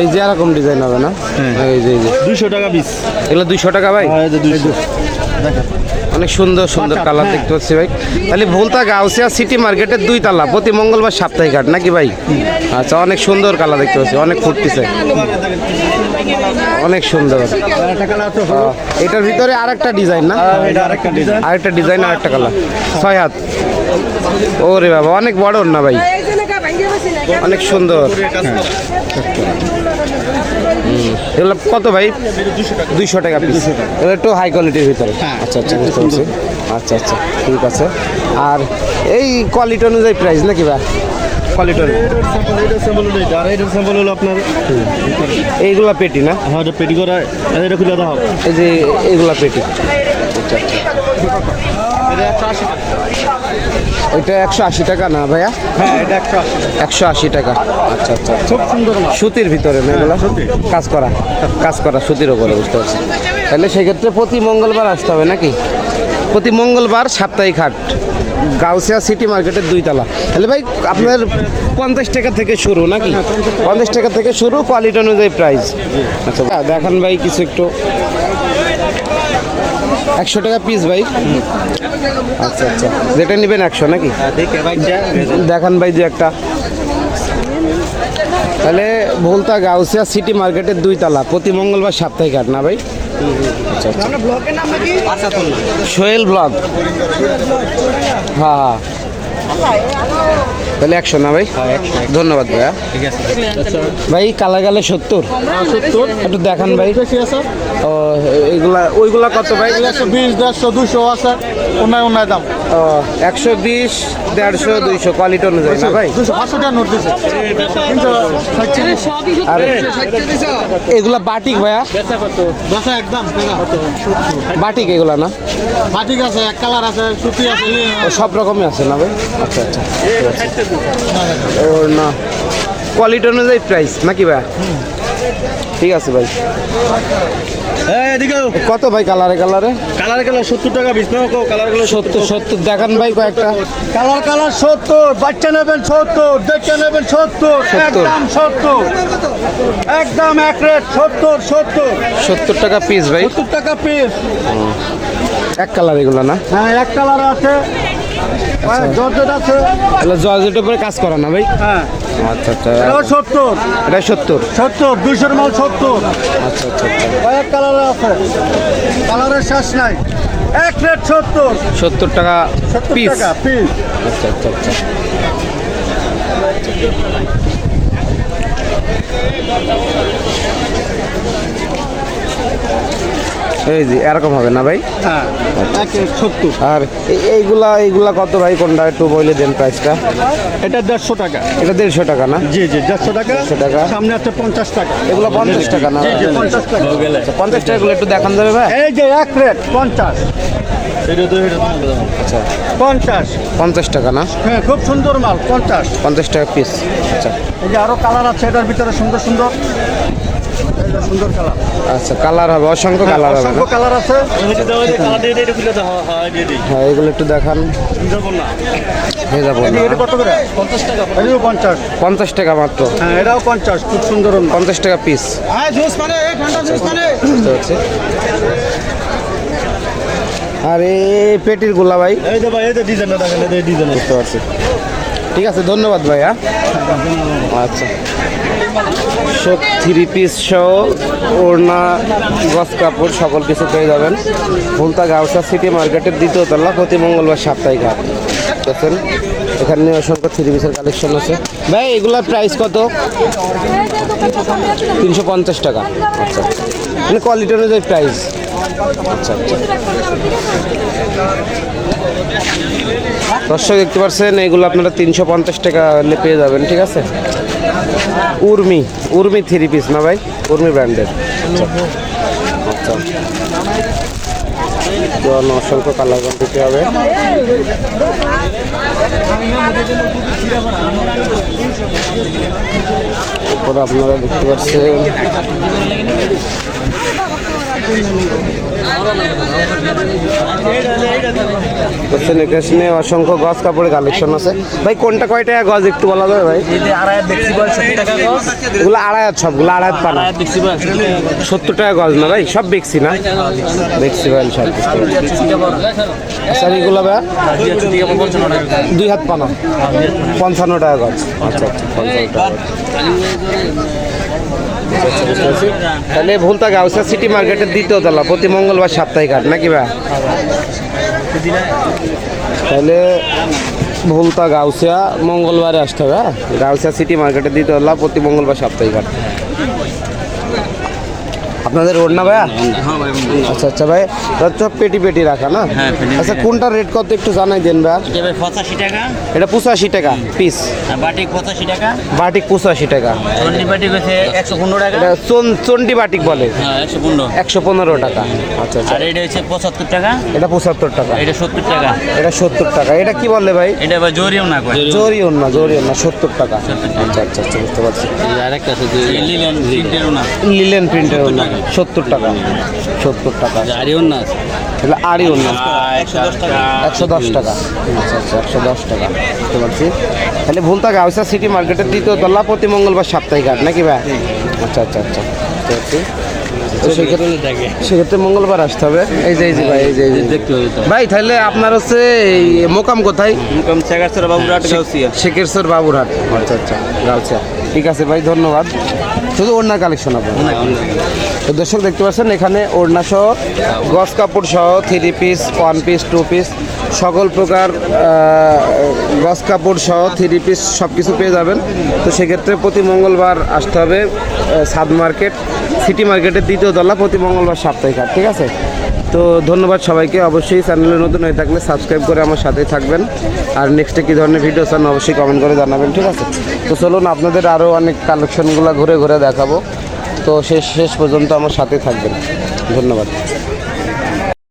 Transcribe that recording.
এই যে এরকম ডিজাইন হবে না? হ্যাঁ। এই যে এই যে। দুইশো টাকা পিস এগুলো দুইশো টাকা ভাই? হ্যাঁ এই যে দুইশো অনেক সুন্দর সুন্দর কালার হ্যাঁ। দেখতে পাচ্ছি ভাই। তাহলে ভুলতা গাউসিয়া সিটি মার্কেটের দুই তালা প্রতি মঙ্গলবার সাপ্তাহিক হাট নাকি ভাই? আচ্ছা অনেক সুন্দর কালার দেখতে পাচ্ছি অনেক ফুটতেছে। অনেক সুন্দর। একটা কালার তো আহ, এটার ভিতরে আরেকটা ডিজাইন না? এটা আরেকটা ডিজাইন আরেকটা ডিজাইন আরেকটা কালার ছয় হাত। ওরে বাবা অনেক বড় না ভাই? অনেক সুন্দর। এগুলো কত ভাই? দুইশো টাকা পিস এগুলো একটু হাই কোয়ালিটির ভিতরে। আচ্ছা আচ্ছা বুঝতে পারছি। আচ্ছা আচ্ছা ঠিক আছে। আর এই কোয়ালিটি অনুযায়ী প্রাইস নাকি ভাই? কোয়ালিটি এইটার স্যাম্পল হলো এইটা, আর এইটার আপনার এইগুলা পেটি না? হ্যাঁ পেটি করা এই যে এইগুলা পেটি। আচ্ছা আচ্ছা ওইটা একশো আশি টাকা না ভাইয়া? হ্যাঁ এটা একশো আশি টাকা। আচ্ছা আচ্ছা। খুব সুন্দর সুতির ভিতরে না এগুলা? কাজ করা কাজ করা সুতির ওপরে বুঝতে পারছি। তাহলে সেক্ষেত্রে প্রতি মঙ্গলবার আসতে হবে নাকি? প্রতি মঙ্গলবার সাপ্তাহিক হাট গাউসিয়া সিটি মার্কেটের দুই তলা তাহলে ভাই আপনার পঞ্চাশ টাকা থেকে শুরু নাকি? পঞ্চাশ টাকা। থেকে শুরু কোয়ালিটি অনুযায়ী প্রাইস আচ্ছা দেখান ভাই কিছু একটু। একশো টাকা পিস ভাই। আচ্ছা আচ্ছা। যেটা নেবেন একশো নাকি? দেখান ভাই যে একটা। তাহলে ভুলতা গাউসিয়া সিটি মার্কেটের দুই তালা প্রতি মঙ্গলবার সাপ্তাহিক হাট, না ভাই? আচ্ছা আচ্ছা। সোহেল ব্লগ হ্যাঁ হ্যাঁ। তাহলে একশো না ভাই? ধন্যবাদ ভাইয়া। ভাই কালা গালে সত্তর। সত্তর। একটু দেখান ভাই। ও এইগুলা ওইগুলা কত ভাই? একশো বিশ দেড়শো দুশো আছে। অন্যায় অন্যায় দাম। ও একশো বিশ দেড়শো দুইশো কোয়ালিটি অনুযায়ী না ভাই? আর এগুলা বাটিক ভাইয়া? একদম বাটিক এগুলা না? বাটিক আছে এক কালার আছে সুতি আছে। ও সব রকমই আছে না ভাই? আচ্ছা আচ্ছা। ও না। কোয়ালিটি অনুযায়ী প্রাইস নাকি ভাই? ঠিক আছে ভাই। কত ভাই কালারে কালারে কালার কালার সত্তর টাকা বিশ কালার কালার সত্তর। সত্তর দেখান ভাই কয়েকটা। কালার কালার সত্তর বাচ্চা নেবেন সত্তর দেখে নেবেন সত্তর। একদম সত্তর। একদম এক রেট সত্তর সত্তর। সত্তর টাকা পিস ভাই। সত্তর টাকা পিস এক কালার এগুলো না? হ্যাঁ এক কালার আছে। জর্জেট আছে। তাহলে জর্জেটের উপরে কাজ করা না ভাই? হ্যাঁ। আচ্ছা আচ্ছা। সত্তর। এটা সত্তর? সত্তর দুইশোর মাল সত্তর। আচ্ছা আচ্ছা আচ্ছা। কয়েক কালার আছে। কালারের শেষ নাই। এক রেট সত্তর। সত্তর টাকা পিস টাকা পিস আচ্ছা আচ্ছা আচ্ছা। এই যে এরকম হবে না ভাই? হ্যাঁ এক রেট সত্তর। আর এই- এইগুলা এইগুলা কত ভাই? কোনটা একটু বলে দেন প্রাইসটা এটা দেড়শো টাকা। এটা দেড়শো টাকা না? জি জি দেড়শো টাকা। 150 টাকা। সামনে আছে পঞ্চাশ টাকা। এগুলো পঞ্চাশ টাকা না পঞ্চাশ টাকা। আচ্ছা, পঞ্চাশ টাকাগুলো একটু দেখান যাবে ভাই? এই যে এক রেট পঞ্চাশ। আচ্ছা। পঞ্চাশ। পঞ্চাশ টাকা না? হ্যাঁ খুব সুন্দর মাল পঞ্চাশ। পঞ্চাশ টাকা পিস আচ্ছা। এই যে আরও কালার আছে এটার ভিতরে সুন্দর সুন্দর। সুন্দর কালার। আচ্ছা কালার হবে অসংখ্য কালার হবে অসংখ্য কালার আছে। হ্যাঁ এগুলো একটু দেখান। হয়ে পঞ্চাশ টাকা পঞ্চাশ। পঞ্চাশ টাকা মাত্র। হ্যাঁ এটাও পঞ্চাশ খুব সুন্দর পঞ্চাশ টাকা পিস হ্যাঁ জুস মানে ঠান্ডা জুস মানে। বুঝতে পারছি। আর পেটির গোলা ভাই। এই তো ভাই এই তো ডিজাইনটা দেখেন এই ডিজাইন বুঝতে পারছি। ঠিক আছে ধন্যবাদ ভাই হ্যাঁ? আচ্ছা। সব থ্রি পিস সহ ওড়না গস কাপড় সকল কিছু পেয়ে যাবেন। ভুলতা গাউসা সিটি মার্কেটের দ্বিতীয় তলা প্রতি মঙ্গলবার সাপ্তাহিক হাট। দেখছেন এখানে অসংখ্য থ্রি পিসের কালেকশন আছে। ভাই, এগুলার প্রাইস কত? তিনশো পঞ্চাশ টাকা। আচ্ছা মানে কোয়ালিটি অনুযায়ী প্রাইস আচ্ছা আচ্ছা। দর্শক দেখতে পাচ্ছেন, এগুলো আপনারা তিনশো পঞ্চাশ টাকা পেয়ে যাবেন, ঠিক আছে? উর্মি উর্মি থ্রি পিস না ভাই? উর্মি ব্র্যান্ডের আচ্ছা। আচ্ছা। অসংখ্য কালার দিতে হবে। আপনারা দেখতে পাচ্ছেন এখানে অসংখ্য গজ কাপড়ের কালেকশন আছে। ভাই কোনটা কয় টাকা গজ একটু বলা যাবে ভাই? এগুলো আড়াই হাত সবগুলো আড়াই হাত পানা। সত্তর টাকা গজ না ভাই সব বেচছি না? বেচছি ভাই সব স্যার এগুলো ভাই? দুই হাত পানা। পঞ্চান্ন টাকা গজ আচ্ছা আচ্ছা পঞ্চান্ন টাকা। আচ্ছা, বুঝতে পারছি। তাহলে ভুলতা গাউসা সিটি মার্কেটের দ্বিতীয় তলা প্রতি মঙ্গলবার সাপ্তাহিক হাট নাকি ভাই তাহলে ভুলতা গাউসিয়া মঙ্গলবারে আসতে হবে হ্যাঁ গাউসিয়া সিটি মার্কেটের দ্বিতীয় তলা প্রতি মঙ্গলবার সাপ্তাহিক হাট আপনাদের রোড না ভাইয়া? আচ্ছা আচ্ছা ভাই। সব পেটি পেটি রাখা না? হ্যাঁ, আচ্ছা। কোনটা রেট কত একটু জানাই দেন ভাই এটা ভাই পঁচাশি টাকা। এটা পঁচাশি টাকা পিস আর বাটিক পঁচাশি টাকা। বাটিক পঁচাশি টাকা। চন্ডি বাটিক হচ্ছে একশো পনেরো টাকা। এটা চন- চন্ডি বাটিক বলে। হ্যাঁ একশো পনেরো। একশো পনেরো টাকা। আচ্ছা আচ্ছা। আর এটা হচ্ছে পঁচাত্তর টাকা। এটা পঁচাত্তর টাকা। এটা সত্তর টাকা। এটা সত্তর টাকা। এটা কি বলে ভাই? এটা আবার জরিও না জরিও না জরিও না সত্তর টাকা। আচ্ছা আচ্ছা আচ্ছা বুঝতে পারছি। আরেকটা আছে লিলেন প্রিন্টেরও না। লিলেন প্রিন্টের না। সত্তর টাকা। সত্তর টাকা। আরিও না এটা আড়িও না একশো দশ টাকা। আচ্ছা আচ্ছা একশো দশ টাকা। বুঝতে পারছি। তাহলে ভুলতা গাউসা সিটি মার্কেটের দ্বিতীয় তলা প্রতি মঙ্গলবার সাপ্তাহিক হাট নাকি ভাই? আচ্ছা আচ্ছা আচ্ছা। বুঝতে পারছি। সেক্ষেত্রে সেক্ষেত্রে মঙ্গলবার আসতে হবে। এই যে এই যে ভাই এই যে দেখতে হবে ভাই তাহলে আপনার হচ্ছে মোকাম কোথায়? চেকার বাবুরাট গাউসিয়া। শেখেরসর বাবুরহাট। আচ্ছা আচ্ছা গাউসিয়া। ঠিক আছে ভাই ধন্যবাদ। শুধু অন্য কালেকশন আপনার। দর্শক দেখতে পাচ্ছেন, এখানে ওড়না সহ, গস কাপড় সহ three piece one piece two piece সকল প্রকার গস কাপড় সহ থ্রি পিস সব কিছু পেয়ে যাবেন। তো সেক্ষেত্রে প্রতি মঙ্গলবার আসতে হবে সাদ মার্কেট সিটি মার্কেটের দ্বিতীয় তলা প্রতি মঙ্গলবার সাপ্তাহিক হাট ঠিক আছে? তো ধন্যবাদ সবাইকে, অবশ্যই চ্যানেলে নতুন হয়ে থাকলে সাবস্ক্রাইব করে আমার সাথেই থাকবেন। আর নেক্সটে কী ধরনের ভিডিও চান অবশ্যই কমেন্ট করে জানাবেন, ঠিক আছে? তো চলুন, আপনাদের আরও অনেক কালেকশনগুলো ঘুরে ঘুরে দেখাবো। তো শেষ শেষ পর্যন্ত আমার সাথে থাকবেন। ধন্যবাদ।